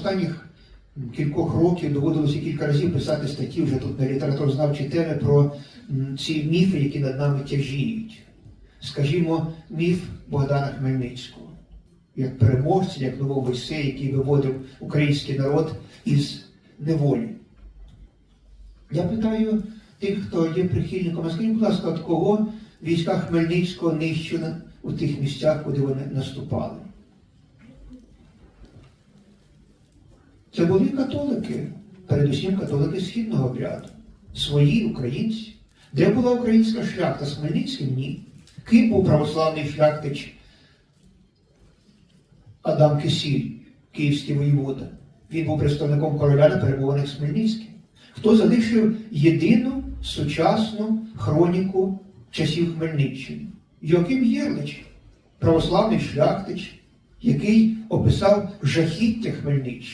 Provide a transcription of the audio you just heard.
Останніх кількох років доводилося кілька разів писати статті вже тут на літературознавчі теми про ці міфи, які над нами тяжіють. Скажімо, міф Богдана Хмельницького, як переможця, як нового Мойсея, який виводив український народ із неволі. Я питаю тих, хто є прихильником, а скажіть, будь ласка, от кого війська Хмельницького нищено у тих місцях, куди вони наступали? Це були католики, передусім католики східного обряду, свої українці. Де була українська шляхта з Хмельницьким? Ні. Ким був православний шляхтич Адам Кисіль, київський воєвода? Він був представником короля на перебуваних з Хмельницьким. Хто залишив єдину сучасну хроніку часів Хмельниччини? Йоким Єрлич, православний шляхтич, який описав жахіття Хмельниччини.